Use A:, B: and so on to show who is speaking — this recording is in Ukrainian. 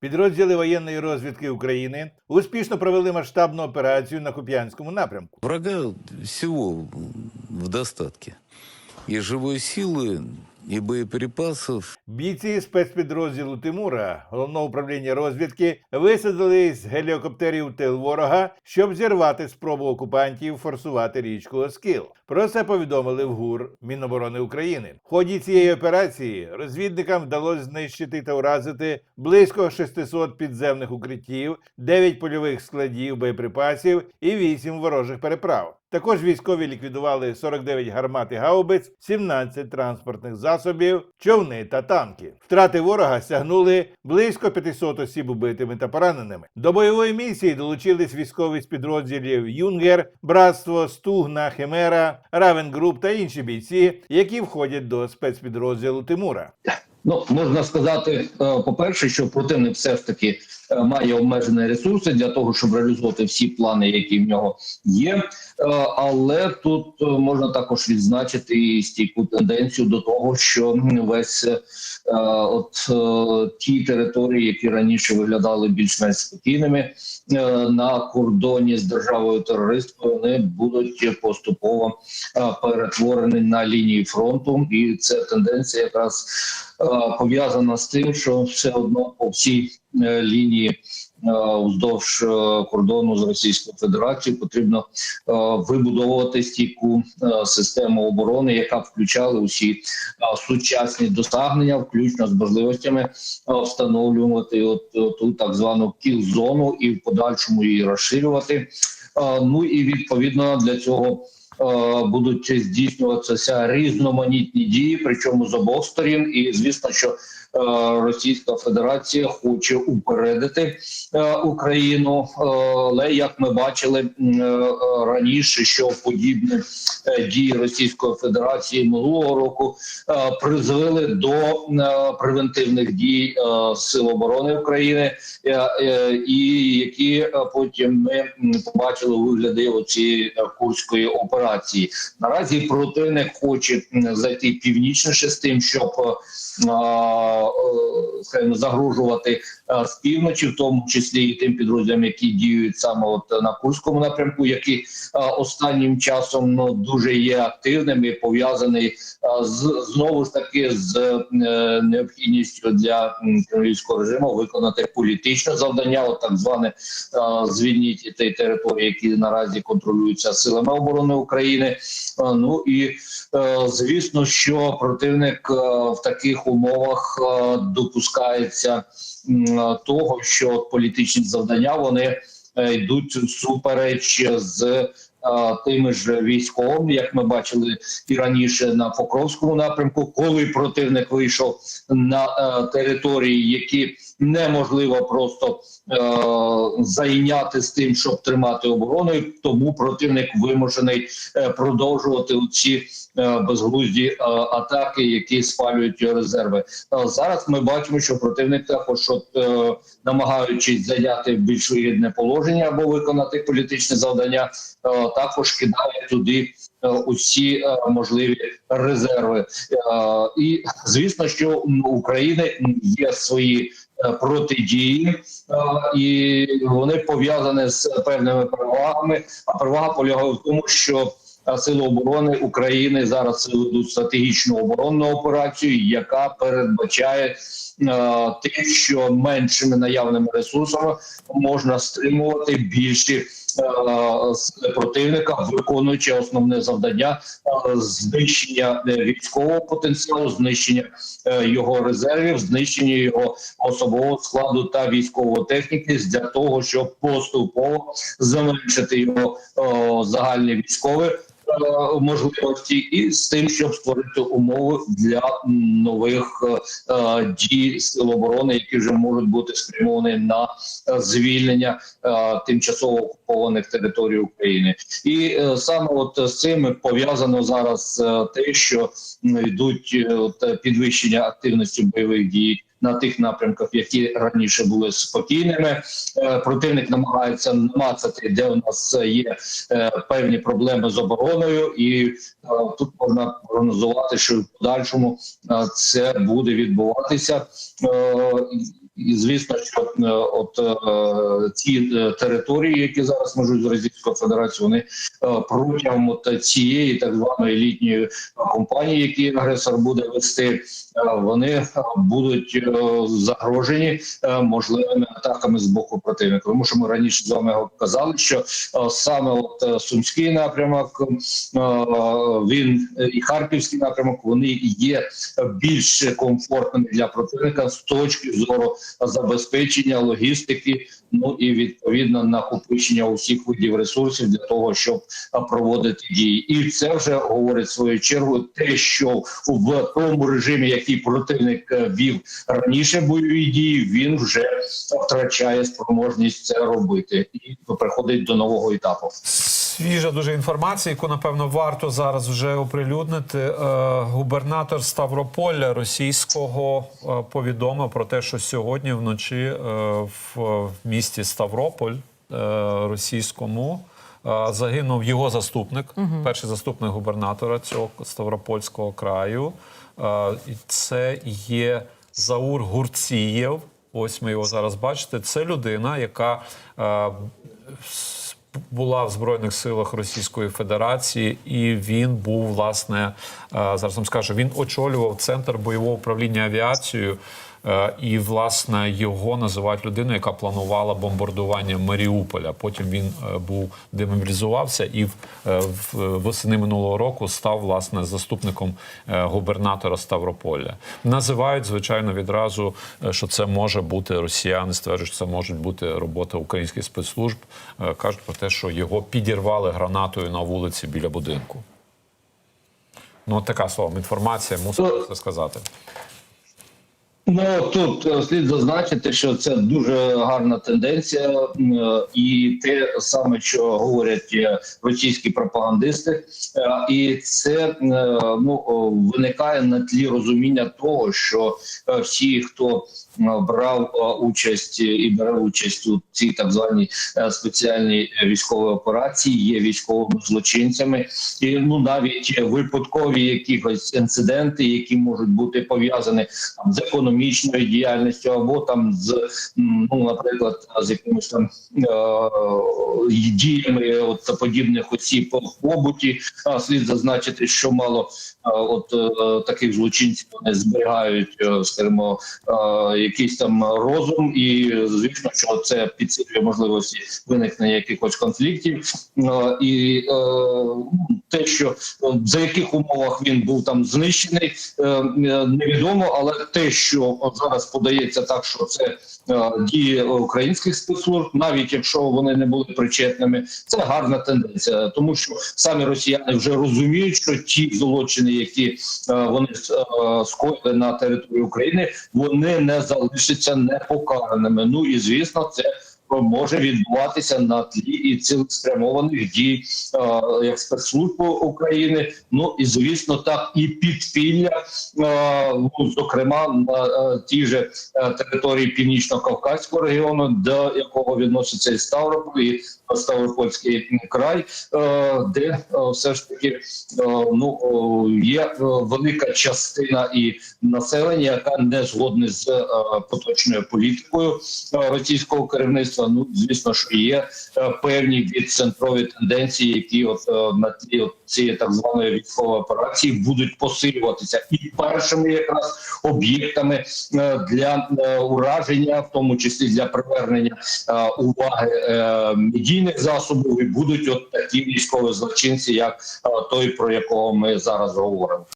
A: Підрозділи воєнної розвідки України успішно провели масштабну операцію на Куп'янському напрямку.
B: Врага всього в достатки. І живої силы, и боеприпасов,
A: Бійці спецпідрозділу Тимура головного управління розвідки висадили з гелікоптерів тил ворога, щоб зірвати спробу окупантів форсувати річку Оскіл. Про це повідомили в ГУР Міноборони України. В ході цієї операції розвідникам вдалося знищити та уразити близько 600 підземних укриттів, 9 польових складів боєприпасів і 8 ворожих переправ. Також військові ліквідували 49 гармат і гаубиць, 17 транспортних засобів, човни та танки. Втрати ворога сягнули близько 500 осіб убитими та пораненими. До бойової місії долучились військові з підрозділів Юнгер, Братство, Стугна, Химера, Равенгруп та інші бійці, які входять до спецпідрозділу Тимура.
C: Ну можна сказати, е, по-перше, що противник все ж таки е, має обмежені ресурси для того, щоб реалізувати всі плани, які в нього є. Е, Але тут можна також відзначити і стійку тенденцію до того, що весь от ті території, які раніше виглядали більш-менш спокійними на кордоні з державою терористкою, вони будуть поступово перетворені на лінії фронту, і це тенденція якраз пов'язана з тим, що все одно по всій е, лінії е, вздовж е, кордону з Російською Федерацією потрібно вибудовувати стійку систему оборони, яка включала усі сучасні досягнення, включно з можливостями встановлювати от, ту так звану кіл-зону і в подальшому її розширювати. Ну і відповідно для цього будуть здійснюватися різноманітні дії, причому з обох сторін. І звісно, що е, Російська Федерація хоче упередити е, Україну, е, але як ми бачили е, раніше, що подібні е, дії Російської Федерації минулого року е, призвели до е, превентивних дій е, Сил оборони України, е, е, і які е, потім ми побачили у вигляді оцієї е, курської операції. Наразі противник хоче зайти північніше з тим, щоб е, е, скажімо, загрожувати е, з півночі, в тому числі і тим підрозділам, які діють саме от на курському напрямку, які останнім часом ну дуже є активними, і пов'язаний з знову ж таки з е, необхідністю для кремлівського режиму виконати політичне завдання, от так зване звільніть ті території, які наразі контролюються силами оборони України. Ну і е, звісно, що противник е, в таких умовах допускається того, що політичні завдання вони е, йдуть супереч з е, тими ж військовими, як ми бачили і раніше на Покровському напрямку, коли противник вийшов на е, території, які неможливо просто е, зайняти з тим, щоб тримати оборону, і тому противник вимушений е, продовжувати ці е, безглузді е, атаки, які спалюють резерви. Зараз ми бачимо, що противник також, от, намагаючись зайняти більш вигідне положення або виконати політичне завдання, також кидає туди усі можливі резерви. І звісно, що у України є свої протидії, е, і вони пов'язані з певними перевагами. А перевага полягає в тому, що е, Сили оборони України зараз ведуть стратегічну оборонну операцію, яка передбачає е, те, що меншими наявними ресурсами можна стримувати більші е, сили противника, виконуючи основне завдання е, знищення е, військового потенціалу, знищення е, його резервів, знищення його особового складу та військової техніки для того, щоб поступово зменшити його військові е, можливості, і з тим, щоб створити умови для нових е, е, дій сил оборони, які вже можуть бути спрямовані на е, звільнення е, тимчасово окупованих територій України, і е, саме от з цим пов'язано зараз е, те, що йдуть е, е, підвищення активності бойових дій. На тих напрямках, які раніше були спокійними, Е, противник намагається намацати, де у нас є е, певні проблеми з обороною, і е, тут можна прогнозувати, що в подальшому це буде відбуватися. Е, і звісно, що е, от е, ці е, території, які зараз межують з Російською Федерацією, вони е, протягом от цієї так званої літньої кампанії, які агресор буде вести, е, вони е, будуть е, загрожені е, можливими атаками з боку противника. Тому що ми раніше з вами казали, що е, саме от е, сумський напрямок, е, він е, і харківський напрямок, вони є більш комфортними для противника з точки зору забезпечення логістики, ну і відповідно накопичення усіх видів ресурсів для того, щоб проводити дії, і це вже говорить свою чергу те, що в тому режимі, який противник е, вів раніше бойові дії, він вже втрачає спроможність це робити і приходить до нового етапу.
D: Свіжа дуже інформація, яку напевно варто зараз вже оприлюднити. Е, губернатор Ставрополя російського е, повідомив про те, що сьогодні вночі е, в, місті Ставрополь російському загинув його заступник, перший заступник губернатора цього Ставропольського краю. І це є Заур Гурцієв. Ось ми його зараз бачите. Це людина, яка була в Збройних силах Російської Федерації, і він був власне е, зараз вам скажу. Він очолював центр бойового управління авіацією. Е, І власне його називають людиною, яка планувала бомбардування Маріуполя. Потім він е, був демобілізувався і в, е, восени минулого року став власне заступником губернатора Ставрополя. Називають звичайно відразу, що це може бути росіяни. Стверджують, що це може бути робота українських спецслужб. Кажуть про те, що його підірвали гранатою на вулиці біля будинку. Ну, от така словом інформація, мусив це сказати.
C: Ну тут е, слід зазначити, що це дуже гарна тенденція, е, і те саме, що говорять е, російські пропагандисти, і це ну виникає на тлі розуміння того, що всі, хто брав участь і бере участь у цій так званій спеціальній військовій операції, є військовими злочинцями, і ну навіть випадкові якихось інциденти, які можуть бути пов'язані з економічною діяльністю, або там з ну, наприклад, з якимись там е, діями от подібних осіб в побуті. А слід зазначити, що мало е, от е, таких злочинців вони зберігають, е, скажімо, е, якийсь там розум, і звісно, що це підсилює можливості виникнення якихось конфліктів. Е, І е, те, що е, за яких умовах він був там знищений, е, е, невідомо, але те, що от зараз подається так, що це е, дії українських спецслужб, навіть якщо вони не були причетними, це гарна тенденція, тому що самі росіяни вже розуміють, що ті злочини, які е, вони е, скоїли на території України, вони не залишаться непокараними. Ну і звісно, це може відбуватися на тлі і цілеспрямованих дій е, як спецслужб України. Ну і звісно, так і підпілля, е, ну, зокрема на е, тій же е, території північно-кавказького регіону, до якого відноситься і Ставрополь, і Ставропольський край, е, де е, все ж таки е, ну є велика частина і населення, яка не згодна з поточною політикою російського керівництва. Ну звісно, що є певні відцентрові тенденції, які от на тлі цієї так званої військової операції будуть посилюватися, і першими якраз об'єктами для ураження, в тому числі для привернення уваги е, медійних засобів, і будуть от такі військові злочинці, як е, той, про якого ми зараз говоримо.